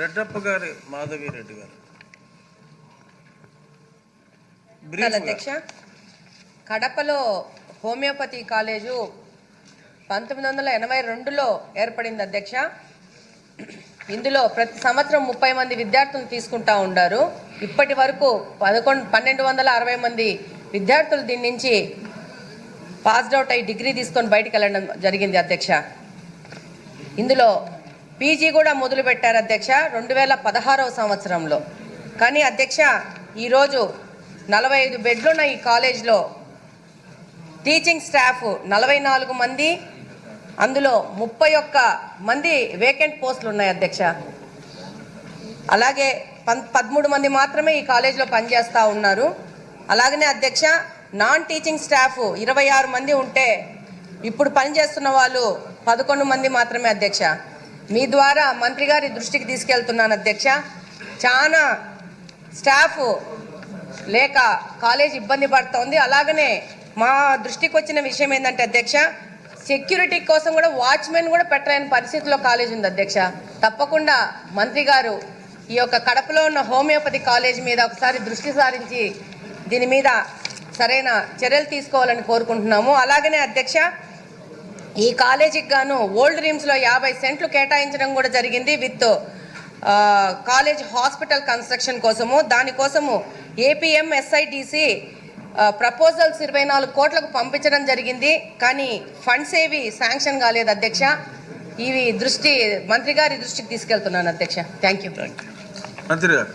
రెడ్డప్ప గారి మాధవి రెడ్డి గారు. అధ్యక్ష కడపలో హోమియోపతి కాలేజు పంతొమ్మిది వందల ఎనభై రెండులో ఏర్పడింది అధ్యక్ష. ఇందులో ప్రతి సంవత్సరం ముప్పై మంది విద్యార్థులు తీసుకుంటా ఉండారు. ఇప్పటి వరకు పదకొండు పన్నెండు వందల అరవై మంది విద్యార్థులు దీని నుంచి పాస్డ్ అవుట్ అయ్యి డిగ్రీ తీసుకొని బయటికి వెళ్ళడం జరిగింది అధ్యక్ష. ఇందులో పీజీ కూడా మొదలు పెట్టారు అధ్యక్ష రెండు వేల పదహారవ సంవత్సరంలో. కానీ అధ్యక్ష ఈరోజు నలభై ఐదు బెడ్లున్న ఈ కాలేజ్లో టీచింగ్ స్టాఫ్ నలభై నాలుగు మంది అందులో ముప్పై ఒక్క మంది వేకెంట్ పోస్టులు ఉన్నాయి అధ్యక్ష. అలాగే పన్ పదమూడు మంది మాత్రమే ఈ కాలేజ్లో పనిచేస్తూ ఉన్నారు. అలాగనే అధ్యక్ష నాన్ టీచింగ్ స్టాఫ్ ఇరవై ఆరు మంది ఉంటే ఇప్పుడు పనిచేస్తున్న వాళ్ళు పదకొండు మంది మాత్రమే అధ్యక్ష. మీ ద్వారా మంత్రి గారి దృష్టికి తీసుకెళ్తున్నాను అధ్యక్ష. చాలా స్టాఫ్ లేక కాలేజ్ ఇబ్బంది పడుతోంది. అలాగనే మా దృష్టికి వచ్చిన విషయం ఏంటంటే అధ్యక్ష సెక్యూరిటీ కోసం కూడా వాచ్మెన్ కూడా పెట్టలేని పరిస్థితిలో కాలేజ్ ఉంది అధ్యక్ష. తప్పకుండా మంత్రి గారు ఈ యొక్క కడపలో ఉన్న హోమియోపతి కాలేజ్ మీద ఒకసారి దృష్టి సారించి దీని మీద సరైన చర్యలు తీసుకోవాలని కోరుకుంటున్నాము. అలాగనే అధ్యక్ష ఈ కాలేజీకి గాను ఓల్డ్ రీమ్స్లో యాభై సెంట్లు కేటాయించడం కూడా జరిగింది విత్ కాలేజ్ హాస్పిటల్ కన్స్ట్రక్షన్ కోసము. దానికోసము ఏపీఎం ఎస్ఐడిసి ప్రపోజల్స్ ఇరవై నాలుగు కోట్లకు పంపించడం జరిగింది. కానీ ఫండ్స్ ఏవి శాంక్షన్ కాలేదు అధ్యక్ష. ఇవి దృష్టి మంత్రి గారి దృష్టికి తీసుకెళ్తున్నాను అధ్యక్ష. Thank you. మంత్రి గారు.